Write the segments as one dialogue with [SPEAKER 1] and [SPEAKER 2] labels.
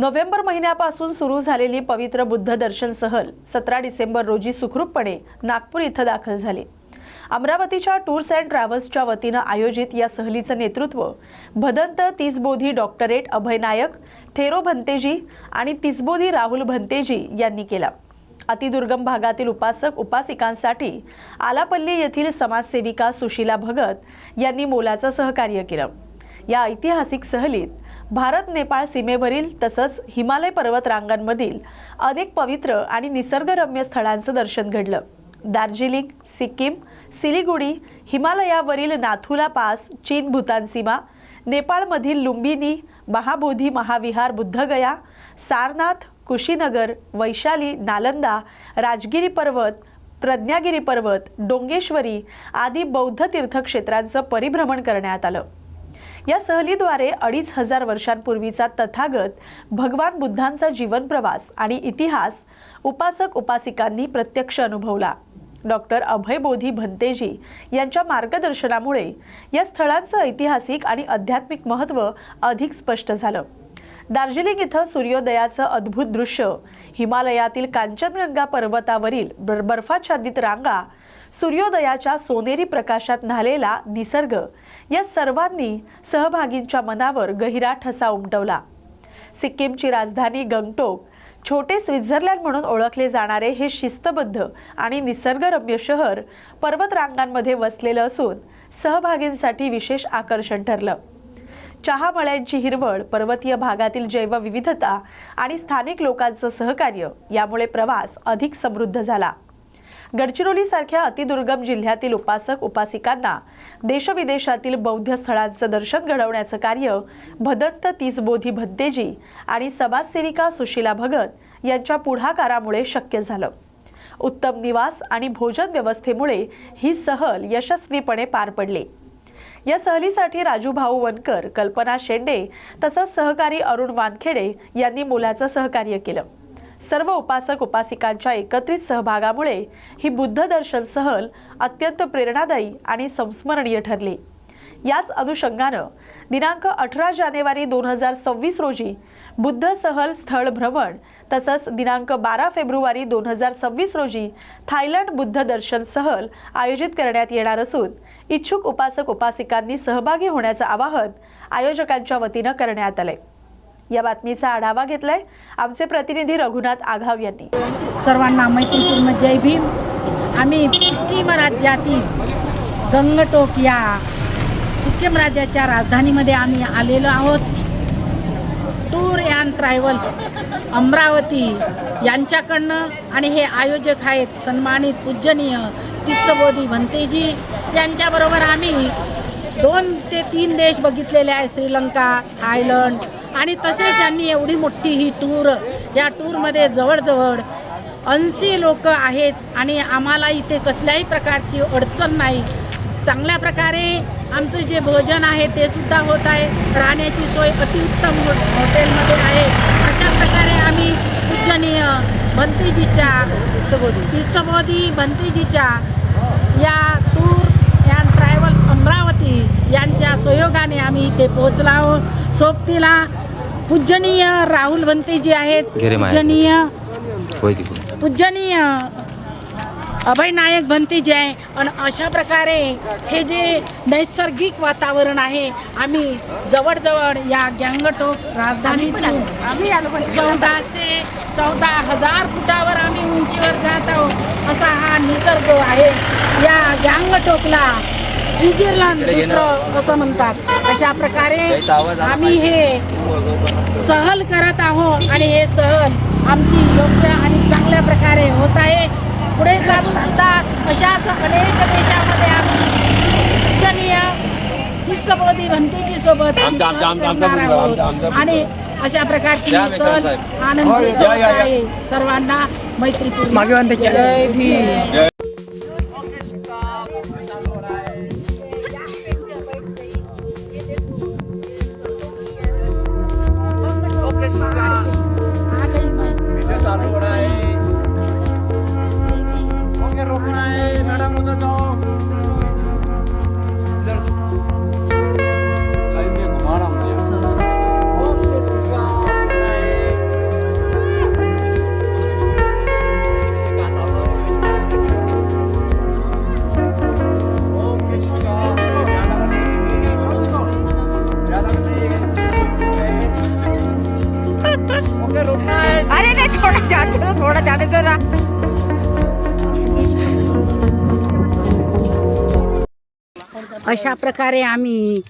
[SPEAKER 1] November महिन्यापासून सुरू झालेली पवित्र बुद्ध दर्शन सहल सतरा डिसेंबर रोजी सुखरूपपणे नागपूर इथं दाखल झाली. अमरावतीच्या टूर्स अँड ट्रॅव्हल्सच्या वतीनं आयोजित या सहलीचं नेतृत्व भदंत तिसबोधी डॉक्टरेट अभय नायक थेरो भंतेजी आणि तिसबोधी राहुल भंतेजी यांनी केला. अतिदुर्गम भागातील उपासक उपासिकांसाठी आलापल्ली येथील समाजसेविका सुशीला भगत यांनी मोलाचं सहकार्य केलं. या ऐतिहासिक सहलीत भारत नेपाळ सीमेवरील तसंच हिमालय पर्वत रांगांमधील अनेक पवित्र आणि निसर्गरम्य स्थळांचं दर्शन घडलं. दार्जिलिंग सिक्कीम सिलिगुडी हिमालयावरील नाथुला पास चीन भूतान सीमा नेपाळमधील लुंबिनी महाबोधी महाविहार बुद्धगया सारनाथ कुशीनगर वैशाली नालंदा राजगिरी पर्वत प्रज्ञागिरी पर्वत डोंगेश्वरी आदी बौद्ध तीर्थक्षेत्रांचं परिभ्रमण करण्यात आलं. या सहलीद्वारे अडीच हजार वर्षांपूर्वीचा तथागत भगवान बुद्धांचा जीवन प्रवास आणि इतिहास उपासक उपासिकांनी प्रत्यक्ष अनुभवला. डॉक्टर अभय बोधी भंतेजी यांच्या मार्गदर्शनामुळे या स्थळांचं ऐतिहासिक आणि आध्यात्मिक महत्त्व अधिक स्पष्ट झालं. दार्जिलिंग इथं सूर्योदयाचं अद्भुत दृश्य हिमालयातील कांचनगंगा पर्वतावरील बर्फाच्छादित रांगा सूर्योदयाच्या सोनेरी प्रकाशात न्हालेला निसर्ग या सर्वांनी सहभागींच्या मनावर गहिरा ठसा उमटवला. सिक्कीमची राजधानी गंगटोक छोटे स्वित्झर्लंड म्हणून ओळखले जाणारे हे शिस्तबद्ध आणि निसर्गरम्य शहर पर्वतरांगांमध्ये वसलेलं असून सहभागींसाठी विशेष आकर्षण ठरलं. चहा मळ्यांची हिरवळ पर्वतीय भागातील जैवविविधता आणि स्थानिक लोकांचं सहकार्य यामुळे प्रवास अधिक समृद्ध झाला. गडचिरोलीसारख्या अतिदुर्गम जिल्ह्यातील उपासक उपासिकांना देशविदेशातील बौद्ध स्थळांचं दर्शन घडवण्याचं कार्य भदंत तीसबोधी भद्देजी आणि समाजसेविका सुशीला भगत यांच्या पुढाकारामुळे शक्य झालं. उत्तम निवास आणि भोजन व्यवस्थेमुळे ही सहल यशस्वीपणे पार पडली. या सहलीसाठी राजू भाऊ वनकर कल्पना शेंडे तसंच सहकारी अरुण वानखेडे यांनी मुलाचं सहकार्य केलं. सर्व उपासक उपासिकांच्या एकत्रित सहभागामुळे ही बुद्ध दर्शन सहल अत्यंत प्रेरणादायी आणि संस्मरणीय ठरली. याच अनुषंगानं दिनांक अठरा जानेवारी दोन हजार सव्वीस रोजी बुद्ध सहल स्थळ भ्रमण तसंच दिनांक बारा फेब्रुवारी दोन हजार सव्वीस रोजी थायलंड बुद्ध दर्शन सहल आयोजित करण्यात येणार असून इच्छुक उपासक उपासिकांनी सहभागी होण्याचं आवाहन आयोजकांच्या वतीनं करण्यात आलंय. या बातमीचा आढावा घेतलाय. आमचे प्रतिनिधी रघुनाथ आघाव यांनी.
[SPEAKER 2] सर्वांना मैत्रीपूर्ण जय भीम. आम्ही सिक्कीम राज्यातील गंगटोक या सिक्कीम राज्याच्या राजधानीमध्ये आम्ही आलेलो आहोत. टूर अँड ट्रॅव्हल्स अमरावती यांच्याकडनं आणि हे आयोजक आहेत सन्मानित पूजनीय तिस्तबोधी भंतेजी. यांच्याबरोबर आम्ही दोन ते तीन देश बघितलेले आहे. श्रीलंका थायलंड आणि तसेच त्यांनी एवढी मोठी ही टूर या टूरमध्ये जवळजवळ ऐंशी लोक आहेत आणि आम्हाला इथे कसल्याही प्रकारची अडचण नाही. चांगल्या प्रकारे आमचं जे भोजन आहे ते सुद्धा होत आहे. राहण्याची सोय अतिउत्तम हॉटेलमध्ये आहे. अशा प्रकारे आम्ही पूजनीय भंतीजीच्या तिसबोधी भंतीजीच्या या टूर अँड ट्रॅव्हल्स अमरावती यांच्या सहयोगाने आम्ही इथे पोहोचला आहोत. सोबतीला पूजनीय राहुल भंतेजी आहेत. पूजनीय पूजनीय अभय नायक भंतेजी आहे. आणि अशा प्रकारे हे जे नैसर्गिक वातावरण आहे आम्ही जवळजवळ या गँगटोक राजधानीतून चौदाशे चौदा हजार फुटावर आम्ही उंचीवर जात आहोत. असा हा निसर्ग आहे. या गँगटोकला स्वित्झर्लंड दुसरं असं म्हणतात. अशा प्रकारे आम्ही हे सहल करत आहोत आणि हे सहल आमची योग्य आणि चांगल्या प्रकारे होत आहे. पुढे चालून सुद्धा अशाच अनेक देशामध्ये आम्ही पूजनीय तिस्सबोधी भंतेजी सोबत आहोत. आणि अशा प्रकारची ही सहल आनंदी होत आहे. सर्वांना मैत्रीपूर्ण. जय भीम.
[SPEAKER 3] अशा प्रकारे आम्ही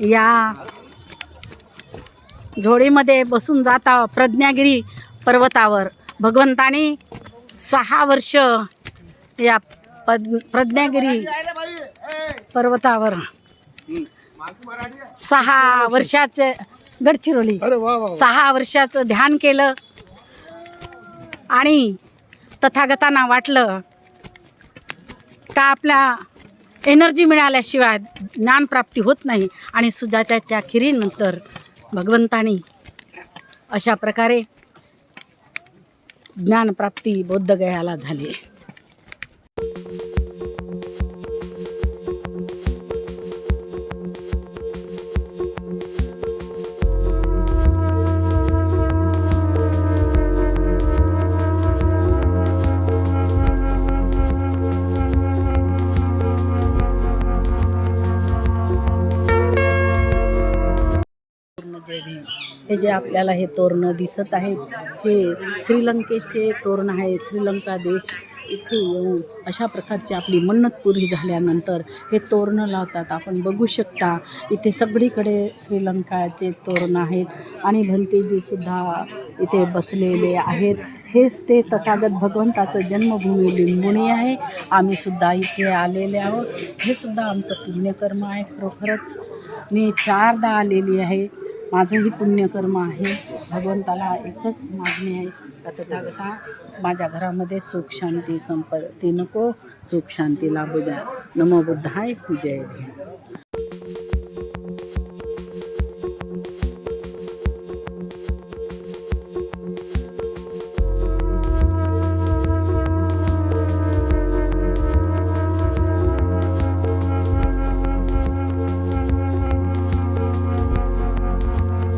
[SPEAKER 3] या झोळीमध्ये बसून जात आहोत. प्रज्ञागिरी पर्वतावर. भगवंताने सहा वर्ष या पद प्रज्ञागिरी पर्वतावर सहा वर्षाचे गडचिरोली. सहा वर्षाचं ध्यान केलं आणि तथागतांना वाटलं का आपल्या एनर्जी मिळाल्याशिवाय ज्ञानप्राप्ती होत नाही. आणि सुजाताच्या खिरीनंतर भगवंतानी अशा प्रकारे ज्ञानप्राप्ती बौद्धगयाला झाली. हे जे आपल्याला हे तोरणं दिसत आहेत हे श्रीलंकेचे तोरण आहे श्रीलंका देश इथे येऊन अशा प्रकारची आपली मन्नत पुरी झाल्यानंतर हे तोरणं लावतात. आपण बघू शकता इथे सगळीकडे श्रीलंकाचे तोरण आहेत आणि भंतेजीसुद्धा इथे बसलेले आहेत. हेच ते तथागत भगवंताचं जन्मभूमी लिंबुणी आहे. आम्ही सुद्धा इथे आलेले आहोत. हे सुद्धा आमचं पुण्यकर्म आहे. खरोखरच मी चारदा आलेली आहे. माझंही पुण्यकर्म आहे. भगवंताला एकच मागणी आहे. का तथागता माझ्या घरामध्ये सुख शांती संपत्ती नको सुख शांती लाभू द्या. नमो बुद्धाय जय